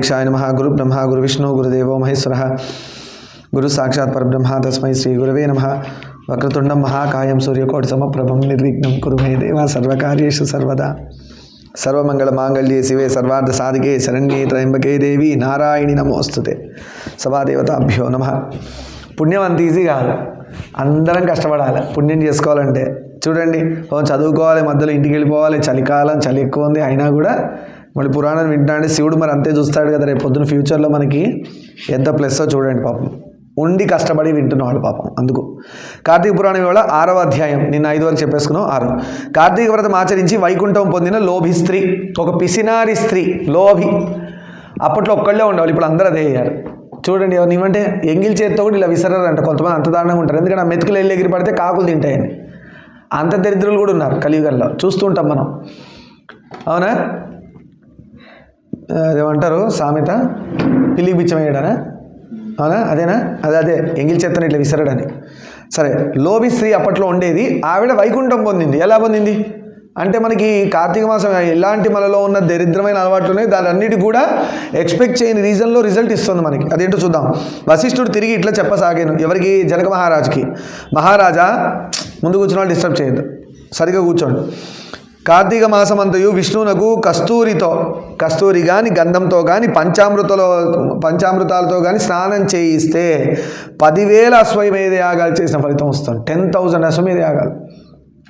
దీక్షాయ నమ. గురు బ్రహ్మ గురు విష్ణు గురుదేవో మహేశ్వర. గురు సాక్షాత్ పరబ్రహ్మ తస్మై శ్రీ గురవే నమ. వక్రతుండం మహాకాయం సూర్యకోటి సమప్రభం నిర్విఘ్నం కురు మే దేవ సర్వకార్యేషు సర్వదా. సర్వమంగళ మాంగళ్యే శివే సర్వార్థ సాధికే శరణ్యే త్రయంబకే దేవి నారాయణి నమోస్తుతే. సభాదేవతాభ్యో నమ. పుణ్యం అంత ఈజీ కాదు. అందరం కష్టపడాలి. పుణ్యం చేసుకోవాలంటే. చూడండి ఓ చదువుకోవాలి మధ్యలో ఇంటికి వెళ్ళిపోవాలి. చలికాలం చలి ఎక్కువ ఉంది. అయినా కూడా మళ్ళీ పురాణం వింటాంటే శివుడు మరి అంతే చూస్తాడు కదా రేపు పొద్దున ఫ్యూచర్లో మనకి ఎంత ప్లస్సో చూడండి పాపం. ఉండి కష్టపడి వింటున్నవాడు పాపం అందుకు. కార్తీక పురాణం ఇవాళ ఆరవ అధ్యాయం. నిన్న ఐదు వరకు చెప్పేసుకున్నాం ఆరు. కార్తీక వ్రతం ఆచరించి వైకుంఠం పొందిన లోభి స్త్రీ ఒక పిసినారి స్త్రీ లోభి. అప్పట్లో ఒక్కళ్ళే ఉండేవాళ్ళు ఇప్పుడు అందరూ అదే అయ్యారు. చూడండి ఏమంటే ఎంగిల్ చేతితో కూడా ఇలా విసరారంట కొంతమంది అంత దారుణంగా ఉంటారు. ఎందుకంటే ఆ మెతుకులు వెళ్ళి ఎగిరి పడితే కాకులు తింటాయని. అంత దరిద్రులు కూడా ఉన్నారు కలియుగంలో. చూస్తుంటాం మనం. అవునా? ఏమంటారు సామెత? పిల్లికి బిచ్చం వేయడానా అవునా? అదేనా? అదే అదే. ఎంగిల్ చేతను ఇట్లా విసరడని. సరే లోబి స్త్రీ అప్పట్లో ఉండేది. ఆవిడ వైకుంఠం పొందింది. ఎలా పొందింది? అంటే మనకి కార్తీక మాసం ఎలాంటి మనలో ఉన్న దరిద్రమైన అలవాట్లు ఉన్నాయి. దాని అన్నిటి కూడా ఎక్స్పెక్ట్ చేయని రీజన్లో రిజల్ట్ ఇస్తుంది మనకి. అదేంటో చూద్దాం. వశిష్ఠుడు తిరిగి ఇట్లా చెప్పసాగాను. ఎవరికి? జనక మహారాజుకి. మహారాజా ముందు కూర్చున్న వాళ్ళు డిస్టర్బ్ చేయొద్దు. సరిగా కూర్చోండి. కార్తీక మాసమంతయు విష్ణువునకు కస్తూరితో కస్తూరి కానీ గంధంతో కానీ పంచామృతలో పంచామృతాలతో కానీ స్నానం చేయిస్తే పదివేల అశ్వమేధ యాగాలు చేసిన ఫలితం వస్తుంది. టెన్ థౌజండ్ అశ్వమేధ యాగాలు.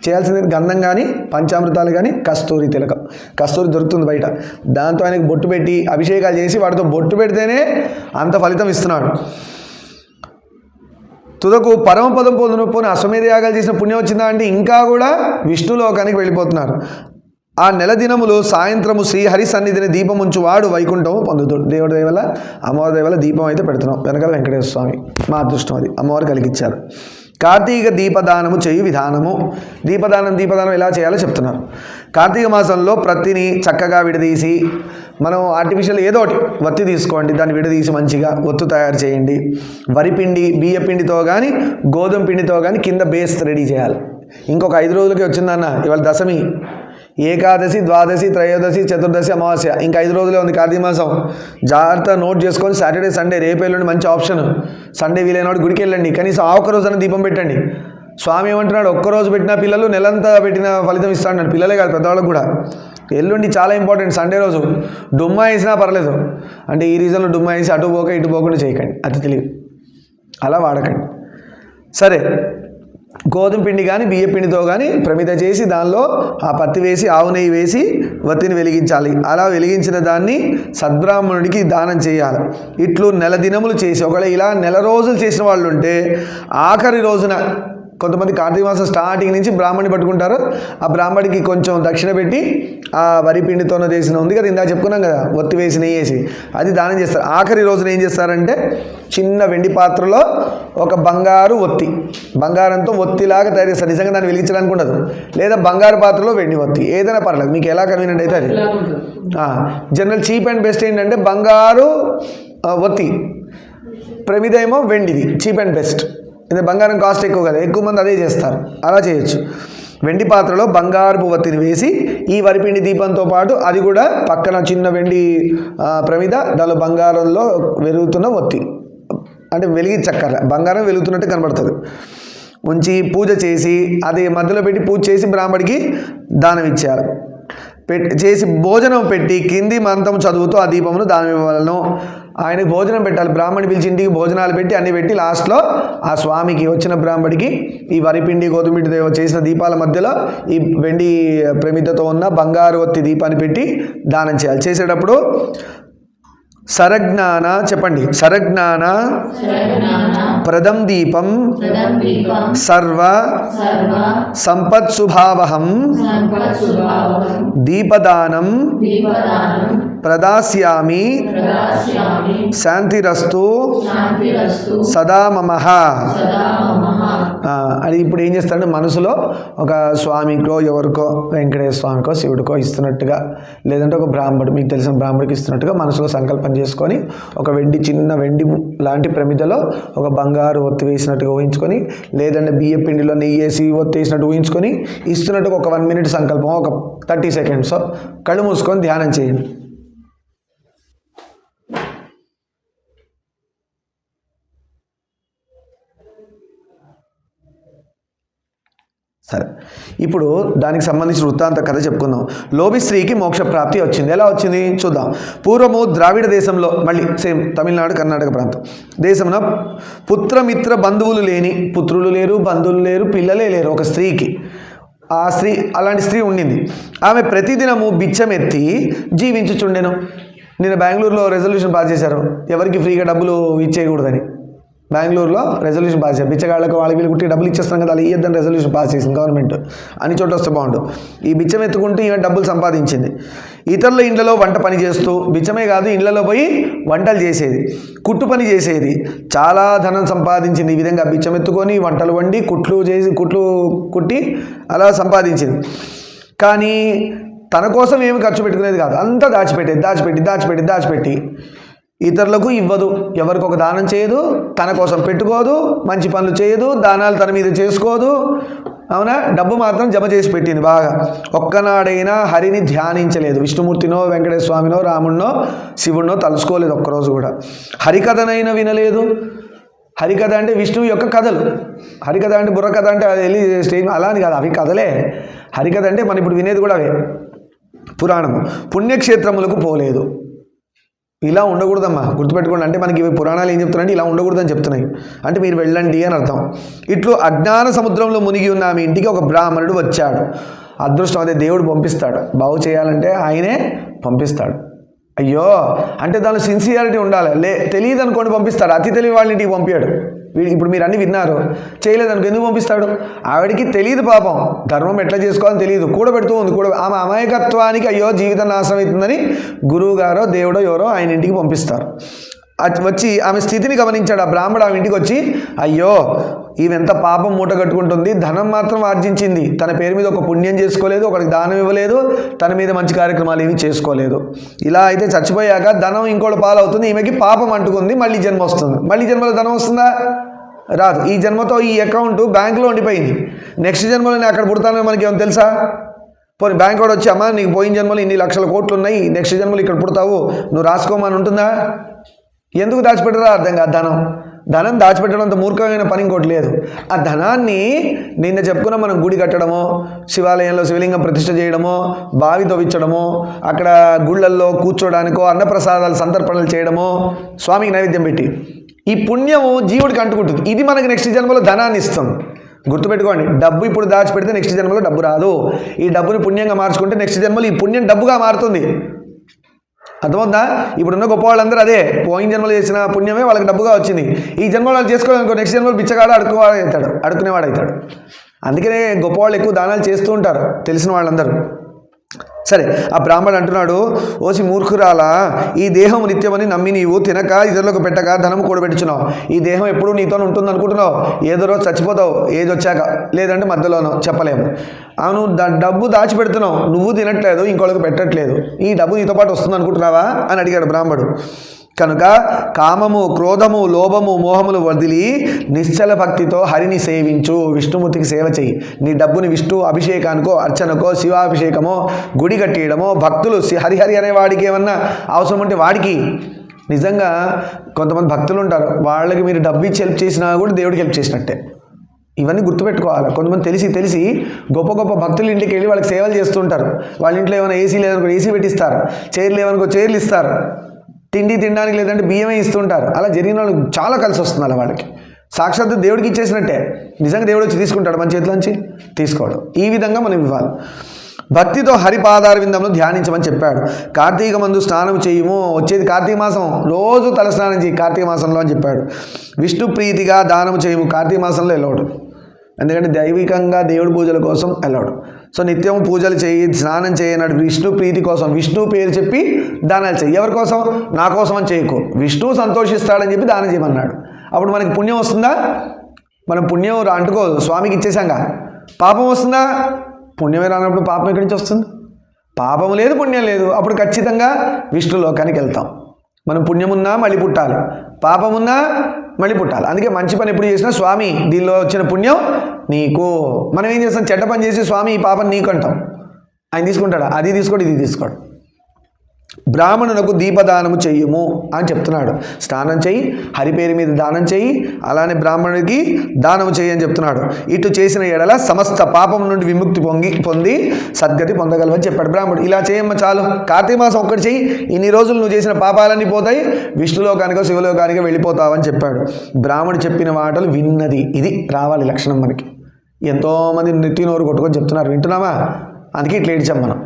చేయాల్సింది గంధం కానీ పంచామృతాలు కానీ కస్తూరి తిలకం. కస్తూరి దొరుకుతుంది బయట. దాంతో ఆయనకు బొట్టు పెట్టి అభిషేకాలు చేసి వాటితో బొట్టు పెడితేనే అంత ఫలితం ఇస్తున్నాడు. తుదకు పరమపదం పొందును పోని అశ్వమేధ యాగాలు చేసిన పుణ్యం వచ్చిందా అంటే ఇంకా కూడా విష్ణులోకానికి వెళ్ళిపోతున్నారు. ఆ నెల దినములు సాయంత్రము శ్రీహరి సన్నిధిని దీపం ఉంచు వాడు వైకుంఠము పొందుతాడు దేవుడి దయవల్ల అమ్మవారి దయవల్ల దీపం అయితే పెడుతున్నాం. వెనకాల వెంకటేశ్వర స్వామి మా అదృష్టం అది. అమ్మవారు కలిగించారు కార్తీక దీపదానము చేయు విధానము. దీపదానం దీపదానం ఎలా చేయాలో చెప్తున్నారు. కార్తీక మాసంలో ప్రత్తిని చక్కగా విడదీసి మనం ఆర్టిఫిషియల్ ఏదో ఒకటి వత్తి తీసుకోండి దాన్ని విడదీసి మంచిగా ఒత్తు తయారు చేయండి. వరిపిండి బియ్య పిండితో కానీ గోధుమ పిండితో కానీ కింద బేస్ రెడీ చేయాలి. ఇంకొక ఐదు రోజులకి వచ్చిందన్న ఇవాళ దశమి. ఏకాదశి ద్వాదశి త్రయోదశి చతుర్దశి అమావాస్య. ఇంకా ఐదు రోజులే ఉంది కార్తీక మాసం. జాగ్రత్త నోట్ చేసుకొని సాటర్డే సండే రేపు ఎల్లుండి మంచి ఆప్షన్. సండే వీలైనవాడు గుడికి వెళ్ళండి. కనీసం ఆ ఒక్క రోజున దీపం పెట్టండి. స్వామి ఏమంటున్నాడు ఒక్కరోజు పెట్టిన పిల్లలు నెలంతా పెట్టిన ఫలితం ఇస్తాడు పిల్లలే కాదు పెద్దవాళ్ళకు కూడా. ఎల్లుండి చాలా ఇంపార్టెంట్ సండే రోజు. డుమ్మా వేసినా పర్లేదు. అంటే ఈ రీజన్లో డుమ్మా వేసి అటు పోక ఇటు పోకుండా చేయకండి. అతి తెలివి అలా వాడకండి. సరే. గోధుమ పిండి కానీ బియ్య పిండితో కానీ ప్రమిద చేసి దానిలో ఆ పత్తి వేసి ఆవు నెయ్యి వేసి వత్తిని వెలిగించాలి. అలా వెలిగించిన దాన్ని సద్బ్రాహ్మణుడికి దానం చేయాలి. ఇట్లు నెల దినములు చేసి ఒకవేళ ఇలా నెల రోజులు చేసిన వాళ్ళు ఉంటే ఆఖరి రోజున కొంతమంది కార్తీక మాసం స్టార్టింగ్ నుంచి బ్రాహ్మణి పట్టుకుంటారు. ఆ బ్రాహ్మడికి కొంచెం దక్షిణ పెట్టి ఆ వరి పిండితోనే చేసిన ఉంది కదా ఇందాక చెప్పుకున్నాం కదా ఒత్తి వేసి నెయ్యి వేసి. అది దానం చేస్తారు. ఆఖరి రోజున ఏం చేస్తారంటే చిన్న వెండి పాత్రలో ఒక బంగారు ఒత్తి. బంగారంతో ఒత్తిలాగా తయారు చేస్తారు. నిజంగా దాన్ని వెలిగించడానికి ఉండదు. లేదా బంగారు పాత్రలో వెండి ఒత్తి. ఏదైనా పర్లేదు. మీకు ఎలా కన్వీనియంట్ అయితే అది. జనరల్ చీప్ అండ్ బెస్ట్ ఏంటంటే బంగారు ఒత్తి. ప్రమిద ఏమో వెండిది. చీప్ అండ్ బెస్ట్ ఇది బంగారం కాస్ట్ ఎక్కువ కదా ఎక్కువ మంది అదే చేస్తారు అలా చేయొచ్చు. వెండి పాత్రలో బంగారపు వత్తిని వేసి ఈ వరిపిండి దీపంతో పాటు అది కూడా పక్కన చిన్న వెండి ప్రమిద దానిలో బంగారంలో వెలుగుతున్న ఒత్తి అంటే వెలిగించక్కర్లే బంగారం వెలుగుతున్నట్టు కనబడుతుంది. ఉంచి పూజ చేసి అది మధ్యలో పెట్టి పూజ చేసి బ్రాహ్మడికి దానం ఇచ్చారు. చేసి భోజనం పెట్టి కింది మంతం చదువుతూ ఆ దీపమును దానం ఇవ్వలను ఆయనకు భోజనం పెట్టాలి. బ్రాహ్మణి పిలిచి ఇంటికి భోజనాలు పెట్టి అన్ని పెట్టి లాస్ట్లో ఆ స్వామికి వచ్చిన బ్రాహ్మడికి ఈ వరిపిండి గోధుమపిండితో చేసిన దీపాల మధ్యలో ఈ వెండి ప్రమిదతో ఉన్న బంగారు ఒత్తి దీపాన్ని పెట్టి దానం చేయాలి. చేసేటప్పుడు సరజ్ఞాన చెప్పండి. సరజ్ఞాన ప్రదం దీపం సర్వ సంపత్సుభావహం దీపదానం ప్రదాస్యామి శాంతిరస్తు సదా మమ అది ఇప్పుడు ఏం చేస్తారంటే మనసులో ఒక స్వామికో ఎవరికో వెంకటేశ్వర స్వామికో శివుడికో ఇస్తున్నట్టుగా లేదంటే ఒక బ్రాహ్మడు మీకు తెలిసిన బ్రాహ్మడికి ఇస్తున్నట్టుగా మనసులో సంకల్పం చేసుకొని ఒక వెండి చిన్న వెండి లాంటి ప్రమిదలో ఒక బంగారు ఒత్తి వేసినట్టుగా ఊహించుకొని లేదంటే బియ్య పిండిలో నెయ్యి వేసి ఒత్తి వేసినట్టు ఊహించుకొని ఇస్తున్నట్టుగా ఒక వన్ మినిట్ సంకల్పం ఒక థర్టీ సెకండ్స్ కళ్ళు మూసుకొని ధ్యానం చేయండి. సరే. ఇప్పుడు దానికి సంబంధించిన వృత్తాంత కథ చెప్పుకుందాం. లోబి స్త్రీకి మోక్ష ప్రాప్తి వచ్చింది. ఎలా వచ్చింది? చూద్దాం. పూర్వము ద్రావిడ దేశంలో మళ్ళీ సేమ్ తమిళనాడు కర్ణాటక ప్రాంతం. దేశంలో పుత్రమిత్ర బంధువులు లేని పుత్రులు లేరు బంధువులు లేరు పిల్లలే లేరు ఒక స్త్రీకి. ఆ స్త్రీ అలాంటి స్త్రీ ఉండింది. ఆమె ప్రతిదినము బిచ్చమెత్తి జీవించుచుండెను. నేను బెంగళూరులో రెజల్యూషన్ పాస్ చేశారు. ఎవరికి ఫ్రీగా డబ్బులు ఇచ్చేయకూడదని. బెంగళూరులో రెజల్యూషన్ పాస్ చేయాలి బిచ్చగాళ్ళకు వాళ్ళకి వీళ్ళు కుట్టి డబ్బులు ఇచ్చేస్తాం కదా అలా ఇయ్యద్దని రెజల్యూషన్ పాస్ చేసింది గవర్నమెంట్ అన్ని చోట్ల వస్తే బాగుండు. ఈ బిచ్చం ఎత్తుకుంటూ ఈమె డబ్బులు సంపాదించింది. ఇతరుల ఇండ్లలో వంట పని చేస్తూ బిచ్చమే కాదు ఇండ్లలో పోయి వంటలు చేసేది కుట్టు పని చేసేది. చాలా ధనం సంపాదించింది. ఈ విధంగా బిచ్చం ఎత్తుకొని వంటలు వండి కుట్లు చేసి కుట్లు కుట్టి అలా సంపాదించింది. కానీ తన కోసం ఏమి ఖర్చు పెట్టుకునేది కాదు. అంతా దాచిపెట్టేది దాచిపెట్టి దాచిపెట్టి దాచిపెట్టి ఇతరులకు ఇవ్వదు. ఎవరికొక దానం చేయదు తన కోసం పెట్టుకోదు మంచి పనులు చేయదు దానాలు తన మీద చేసుకోదు. అవునా? డబ్బు మాత్రం జమ చేసి పెట్టింది బాగా. ఒక్కనాడైనా హరిని ధ్యానించలేదు. విష్ణుమూర్తినో వెంకటేశ్వర స్వామినో శివుణ్ణో శివుడినో తలుసుకోలేదు ఒక్కరోజు కూడా. హరికథనైనా వినలేదు. హరికథ అంటే విష్ణువు యొక్క కథలు. హరికథ అంటే బుర్రకథ అంటే అది వెళ్ళి స్టేజ్ అలా అని కాదు అవి కథలే. హరికథ అంటే మనం ఇప్పుడు వినేది కూడా అవే. పురాణము. పుణ్యక్షేత్రములకు పోలేదు. ఇలా ఉండకూడదమ్మా గుర్తుపెట్టుకోండి. అంటే మనకి ఇవి పురాణాలు ఏం చెప్తున్నాయంటే ఇలా ఉండకూడదని చెప్తున్నాయి. అంటే మీరు వెళ్ళండి అని అర్థం. ఇట్లు అజ్ఞాన సముద్రంలో మునిగి ఉన్న ఆమె ఇంటికి ఒక బ్రాహ్మణుడు వచ్చాడు. అదృష్టం అదే దేవుడు పంపిస్తాడు. బాగు చేయాలంటే ఆయనే పంపిస్తాడు. అయ్యో అంటే దానిలో సిన్సియారిటీ ఉండాలి. లే తెలియదు అనుకోండి పంపిస్తాడు. అతి తెలివి వాళ్ళ ఇంటికి పంపాడు ఇప్పుడు మీరు అన్నీ విన్నారు. చేయలేదు అనుకో ఎందుకు పంపిస్తాడు? ఆవిడికి తెలియదు పాపం. ధర్మం ఎట్లా చేసుకోవాలని తెలియదు. కూడబెడుతూ ఉంది. కూడా ఆమె అమాయకత్వానికి అయ్యో జీవితం నాశనం అవుతుందని గురువుగారో దేవుడో ఎవరో ఆయన ఇంటికి పంపిస్తారు. వచ్చి ఆమె స్థితిని గమనించాడు. ఆ బ్రాహ్మడు ఆమె ఇంటికి వచ్చి అయ్యో ఈమె పాపం మూట కట్టుకుంటుంది. ధనం మాత్రం ఆర్జించింది. తన పేరు మీద ఒక పుణ్యం చేసుకోలేదు ఒకరికి దానం ఇవ్వలేదు తన మీద మంచి కార్యక్రమాలు ఏమీ చేసుకోలేదు. ఇలా అయితే చచ్చిపోయాక ధనం ఇంకోటి పాలవుతుంది. ఈమెకి పాపం అంటుకుంది. మళ్ళీ జన్మ వస్తుంది. మళ్ళీ జన్మలో ధనం వస్తుందా? రాదు. ఈ జన్మతో ఈ అకౌంట్ బ్యాంకులో ఉండిపోయింది. నెక్స్ట్ జన్మలో నేను అక్కడ పుడతానో మనకి ఏమైనా తెలుసా? పోనీ బ్యాంక్ వాడు వచ్చి అమ్మా నీకు పోయిన జన్మలో ఇన్ని లక్షల కోట్లు ఉన్నాయి. నెక్స్ట్ జన్మలు ఇక్కడ పుడతావు. నువ్వు రాసుకోమని ఉంటుందా? ఎందుకు దాచిపెట్టారో అర్థం కాదు ధనం. ధనం దాచిపెట్టడం అంత మూర్ఖమైన పని ఇంకోటి లేదు. ఆ ధనాన్ని నిన్న చెప్పుకున్న మనం గుడి కట్టడమో శివాలయంలో శివలింగం ప్రతిష్ట చేయడమో బావి తవ్వించడమో అక్కడ గుళ్ళల్లో కూర్చోడానికో అన్నప్రసాదాలు సంతర్పణలు చేయడమో స్వామికి నైవేద్యం పెట్టి. ఈ పుణ్యము జీవుడికి అంటుకుంటుంది. ఇది మనకి నెక్స్ట్ జన్మలో ధనాన్ని ఇస్తుంది. గుర్తుపెట్టుకోండి డబ్బు ఇప్పుడు దాచిపెడితే నెక్స్ట్ జన్మలో డబ్బు రాదు. ఈ డబ్బుని పుణ్యంగా మార్చుకుంటే నెక్స్ట్ జన్మలో ఈ పుణ్యం డబ్బుగా మారుతుంది. అర్థమవుతుందా? ఇప్పుడున్న గొప్ప వాళ్ళందరూ అదే పోయిన జన్మలు చేసిన పుణ్యమే వాళ్ళకి డబ్బుగా వచ్చింది. ఈ జన్మలో వాళ్ళు చేసుకోవాలనుకో నెక్స్ట్ జన్మలో బిచ్చగాడు అడుకువాడు అవుతాడు అడుకునేవాడు అవుతాడు. అందుకనే గొప్ప వాళ్ళు ఎక్కువ దానాలు చేస్తూ ఉంటారు తెలిసిన వాళ్ళందరూ. సరే ఆ బ్రాహ్మణుడు అంటున్నాడు ఓసి మూర్ఖురాలా ఈ దేహం నిత్యమని నమ్మి నీవు తినక ఇతరులకు పెట్టక ధనము కూడబెట్టుచున్నావు. ఈ దేహం ఎప్పుడూ నీతో ఉంటుంది అనుకుంటున్నావు ఏదో రోజు చచ్చిపోతావు ఏది వచ్చాక. లేదంటే మధ్యలోనో చెప్పలేము. అవును డబ్బు దాచిపెడుతున్నావు నువ్వు తినట్లేదు ఇంకోళ్ళకి పెట్టట్లేదు. ఈ డబ్బు నీతో పాటు వస్తుంది అనుకుంటున్నావా? అని అడిగాడు బ్రాహ్మడు. కనుక కామము క్రోధము లోభము మోహములు వదిలి నిశ్చల భక్తితో హరిని సేవించు. విష్ణుమూర్తికి సేవ చెయ్యి. నీ డబ్బుని విష్ణు అభిషేకానికో అర్చనకో శివాభిషేకమో గుడి కట్టేయడమో భక్తులు హరిహరి అనే వాడికి ఏమన్నా అవసరం ఉంటే వాడికి. నిజంగా కొంతమంది భక్తులు ఉంటారు. వాళ్ళకి మీరు డబ్బు ఇచ్చి హెల్ప్ చేసినా కూడా దేవుడికి హెల్ప్ చేసినట్టే. ఇవన్నీ గుర్తుపెట్టుకోవాలి. కొంతమంది తెలిసి తెలిసి గొప్ప గొప్ప భక్తుల ఇంటికి వెళ్ళి వాళ్ళకి సేవలు చేస్తుంటారు. వాళ్ళ ఇంట్లో ఏమైనా ఏసీ లేదనుకో ఏసీ పెట్టిస్తారు. చైర్లు లేవనుకో చైర్లు ఇస్తారు. తిండి తినడానికి లేదంటే బియ్యమే ఇస్తుంటారు. అలా జరిగిన వాళ్ళకి చాలా కలిసి వస్తుంది అలా వాళ్ళకి. సాక్షాత్ దేవుడికి ఇచ్చేసినట్టే. నిజంగా దేవుడు వచ్చి తీసుకుంటాడు మన చేతిలోంచి తీసుకోవడం ఈ విధంగా మనం ఇవ్వాలి. భక్తితో హరిపాదార విందంలో ధ్యానించమని చెప్పాడు. కార్తీక మందు స్నానం చేయము. వచ్చేది కార్తీక మాసం. రోజు తల స్నానం చేయి కార్తీక మాసంలో అని చెప్పాడు. విష్ణు ప్రీతిగా దానం చేయము. కార్తీక మాసంలో వెళ్ళవడు ఎందుకంటే దైవికంగా దేవుడి పూజల కోసం వెళ్ళాడు సో నిత్యం పూజలు చేయి స్నానం చేయనాడు విష్ణు ప్రీతి కోసం. విష్ణు పేరు చెప్పి దానాలు చేయి. ఎవరి కోసం? నా కోసం అని చేయకు. విష్ణువు సంతోషిస్తాడని చెప్పి దానం చేయమన్నాడు. అప్పుడు మనకి పుణ్యం వస్తుందా? మనం పుణ్యం రా- స్వామికి ఇచ్చేసాంగా పాపం వస్తుందా? పుణ్యమే రానప్పుడు పాపం ఎక్కడి నుంచి వస్తుంది? పాపం లేదు పుణ్యం లేదు. అప్పుడు ఖచ్చితంగా విష్ణు లోకానికి వెళ్తాం. మనం పుణ్యమున్నా మళ్ళీ పుట్టాలి. పాపమున్నా మళ్ళీ పుట్టాలి. అందుకే మంచి పని ఎప్పుడు చేసినా స్వామి దీనిలో వచ్చిన పుణ్యం నీకు. మనం ఏం చేస్తాం? చెడ్డ పని చేసి స్వామి ఈ పాపం నీకు అంటాం. ఆయన తీసుకుంటాడా? అది తీసుకోడు ఇది తీసుకోడు. బ్రాహ్మణునకు దీపదానము చెయ్యము అని చెప్తున్నాడు. స్నానం చేయి హరి పేరు మీద దానం చేయి అలానే బ్రాహ్మణుడికి దానము చేయి అని చెప్తున్నాడు. ఇటు చేసిన ఎడల సమస్త పాపం నుండి విముక్తి పొంగి పొంది సద్గతి పొందగలవని చెప్పాడు బ్రాహ్మణుడు ఇలా చేయమ్మ చాలు. కార్తీక మాసం ఒక్కటి చెయ్యి ఇన్ని రోజులు నువ్వు చేసిన పాపాలన్నీ పోతాయి. విష్ణులోకానికో శివలోకానికో వెళ్ళిపోతావని చెప్పాడు. బ్రాహ్మణుడు చెప్పిన మాటలు విన్నది. ఇది రావాలి లక్షణం మనకి. ఎంతోమంది నెత్తి నోరు కొట్టుకొని చెప్తున్నారు. వింటున్నావా అందుకే ఇట్లా ఏడ్చాం మనం.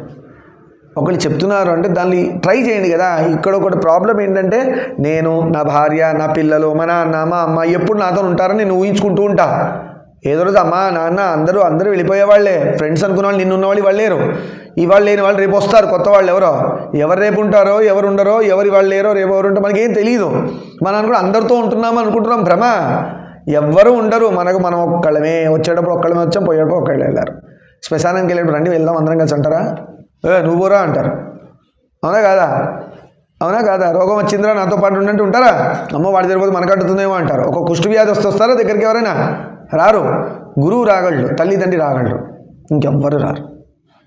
ఒకళ్ళు చెప్తున్నారు అంటే దాన్ని ట్రై చేయండి కదా. ఇక్కడ ఒకటి ప్రాబ్లం ఏంటంటే నేను నా భార్య నా పిల్లలు మా నాన్న మా అమ్మ ఎప్పుడు నాతో ఉంటారని నేను ఊహించుకుంటూ ఉంటా. ఏదో రోజు అమ్మ నాన్న అందరూ అందరూ వెళ్ళిపోయే వాళ్ళే. ఫ్రెండ్స్ అనుకున్న వాళ్ళు నిన్ను ఉన్నవాళ్ళు వాళ్ళు లేరు. ఇవాళ లేని వాళ్ళు రేపు వస్తారు కొత్త వాళ్ళు ఎవరో. ఎవరు రేపు ఉంటారో ఎవరు ఉండరో ఎవరు వాళ్ళు లేరో రేపు ఎవరు ఉంటారో మనకేం తెలియదు మనం అనుకుంటే అందరితో ఉంటున్నాం అనుకుంటున్నాం భ్రమ. ఎవ్వరూ ఉండరు. మనకు మనం ఒక్కళ్ళమే వచ్చేటప్పుడు ఒక్కళ్ళమే వచ్చాం పోయేటప్పుడు ఒక్కళ్ళు వెళ్ళారు. శ్మశానానికి వెళ్ళేటప్పుడు రండి వెళ్దాం అందరం కలిసి అంటారా ఏ నువ్వు పోరా అంటారు. అవునా కాదా? అవునా కాదా? రోగం వచ్చిందిరా నాతో పాటు ఉండంటే ఉంటారా? అమ్మ వాడి దగ్గర మనకు అంటుతుందేమో అంటారు. ఒక కుష్టి వ్యాధి వస్తారా దగ్గరికి ఎవరైనా? రారు. గురువు రాగళ్ళు తల్లి తండ్రి రాగళ్ళు ఇంకెవ్వరు రారు.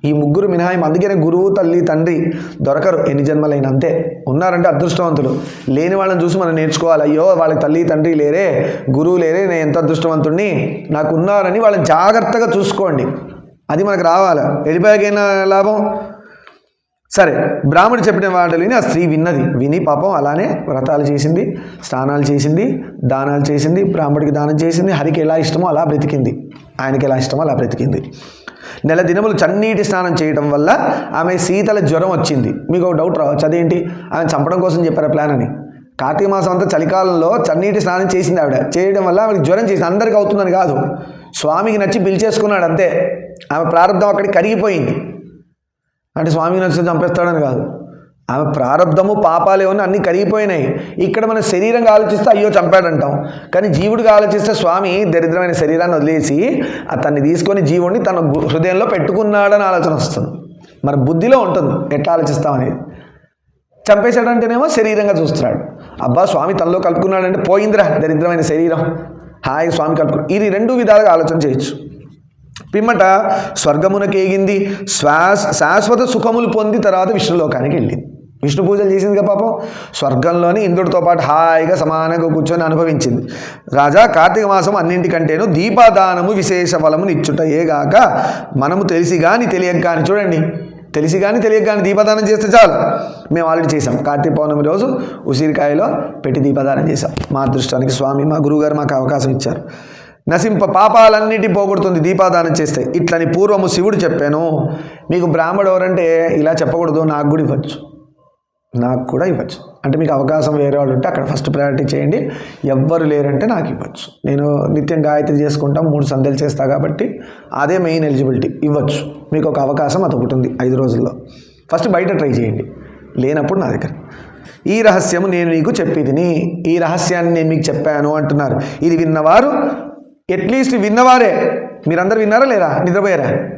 ఈ ముగ్గురు మినహాయం అందుకనే గురువు తల్లి తండ్రి దొరకరు. ఎన్ని జన్మలైన అంతే. ఉన్నారంటే అదృష్టవంతులు. లేని వాళ్ళని చూసి మనం నేర్చుకోవాలి. అయ్యో వాళ్ళకి తల్లి తండ్రి లేరే గురువు లేరే నేను ఎంత అదృష్టవంతుణ్ణి? నాకు ఉన్నారని వాళ్ళని జాగ్రత్తగా చూసుకోండి. అది మనకు రావాలి. వెళ్ళిపోయాకైనా లాభం? సరే బ్రాహ్మణుడు చెప్పిన మాటలు విని ఆ స్త్రీ విన్నది. విని పాపం అలానే వ్రతాలు చేసింది స్నానాలు చేసింది దానాలు చేసింది బ్రాహ్మడికి దానం చేసింది హరికి ఎలా ఇష్టమో అలా బ్రతికింది. ఆయనకి ఎలా ఇష్టమో అలా బ్రతికింది. నెల దినములు చన్నీటి స్నానం చేయడం వల్ల ఆమె శీతల జ్వరం వచ్చింది. మీకు ఒక డౌట్ రావచ్చు అదేంటి ఆమె చంపడం కోసం చెప్పారు ప్లాన్ అని? కార్తీక మాసం అంతా చలికాలంలో చన్నీటి స్నానం చేసింది ఆవిడ. చేయడం వల్ల ఆమెకి జ్వరం చేసింది. అందరికీ అవుతుందని కాదు. స్వామికి నచ్చి పిలిచేసుకున్నాడు అంతే. ఆమె ప్రారంభం అక్కడికి కరిగిపోయింది. అంటే స్వామికి నచ్చితే చంపేస్తాడని కాదు. ఆమె ప్రారంధము పాపాలు ఏమన్నా అన్నీ కరిగిపోయినాయి. ఇక్కడ మన శరీరంగా ఆలోచిస్తే అయ్యో చంపాడంటాం. కానీ జీవుడిగా ఆలోచిస్తే స్వామి దరిద్రమైన శరీరాన్ని వదిలేసి అతన్ని తీసుకొని జీవుడిని తన హృదయంలో పెట్టుకున్నాడని ఆలోచన వస్తుంది. మన బుద్ధిలో ఉంటుంది ఎట్లా ఆలోచిస్తామనేది చంపేశాడంటేనేమో శరీరంగా చూస్తున్నాడు. అబ్బా స్వామి తనలో కలుపుకున్నాడంటే పోయిందిరా దరిద్రమైన శరీరం. హాయ్ స్వామి కలుపుకు ఇది రెండు విధాలుగా ఆలోచన చేయొచ్చు. పిమ్మట స్వర్గమునకు ఏగింది శ్వాస శాశ్వత సుఖములు పొంది తర్వాత విష్ణులోకానికి వెళ్ళింది. విష్ణు పూజలు చేసిందిగా పాపం. స్వర్గంలోని ఇంద్రుడితో పాటు హాయిగా సమానంగా కూర్చొని అనుభవించింది. రాజా కార్తీక మాసం అన్నింటికంటేను దీపాదానము విశేష ఫలమును ఏగాక మనము తెలిసి కానీ తెలియక కానీ చూడండి. తెలిసి కానీ తెలియక కానీ దీపదానం చేస్తే చాలు. మేము ఆల్రెడీ చేసాం కార్తీక పౌర్ణమి రోజు ఉసిరికాయలో పెట్టి దీపదానం చేసాం మా అదృష్టానికి స్వామి మా గురువుగారు మాకు అవకాశం ఇచ్చారు. నశింప పాపాలన్నిటి పోగొడుతుంది దీపాదానం చేస్తే. ఇట్లని పూర్వము శివుడు చెప్పాను. మీకు బ్రాహ్మడు ఎవరంటే ఇలా చెప్పకూడదు నాకు కూడా ఇవ్వచ్చు. నాకు కూడా ఇవ్వచ్చు. అంటే మీకు అవకాశం వేరే వాళ్ళు ఉంటే అక్కడ ఫస్ట్ ప్రయారిటీ చేయండి. ఎవ్వరు లేరంటే నాకు ఇవ్వచ్చు. నేను నిత్యం గాయత్రి చేసుకుంటాం మూడు సంధ్యలు చేస్తా కాబట్టి అదే మెయిన్ ఎలిజిబిలిటీ ఇవ్వచ్చు. మీకు ఒక అవకాశం అదొకటి ఉంది ఐదు రోజుల్లో. ఫస్ట్ బయట ట్రై చేయండి. లేనప్పుడు నా దగ్గర. ఈ రహస్యము నేను నీకు చెప్పేదిని. ఈ రహస్యాన్ని నేను మీకు చెప్పాను అంటున్నారు. ఇది విన్నవారు అట్లీస్ట్ విన్నవారే. మీరందరూ విన్నారా లేదా? నిద్రపోయారా?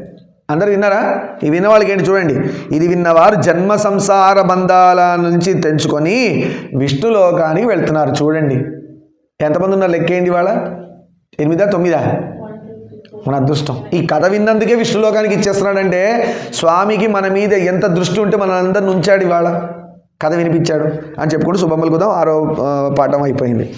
అందరు విన్నారా? ఈ విన్నవాళ్ళకి ఏంటి చూడండి. ఇది విన్నవారు జన్మ సంసార బంధాల నుంచి తెంచుకొని విష్ణులోకానికి వెళ్తున్నారు. చూడండి. ఎంతమంది ఉన్నారు? లెక్కేయండి వాళ్ళ ఎనిమిదా? తొమ్మిదా? మన అదృష్టం. ఈ కథ విన్నందుకే విష్ణులోకానికి ఇచ్చేస్తున్నాడంటే స్వామికి మన మీద ఎంత దృష్టి ఉంటే మన అందరిని ఉంచాడు ఇవాళ. కథ వినిపించాడు. అని చెప్పుకుంటూ శుభం పలుకుదాం. ఆరో పాఠం అయిపోయింది.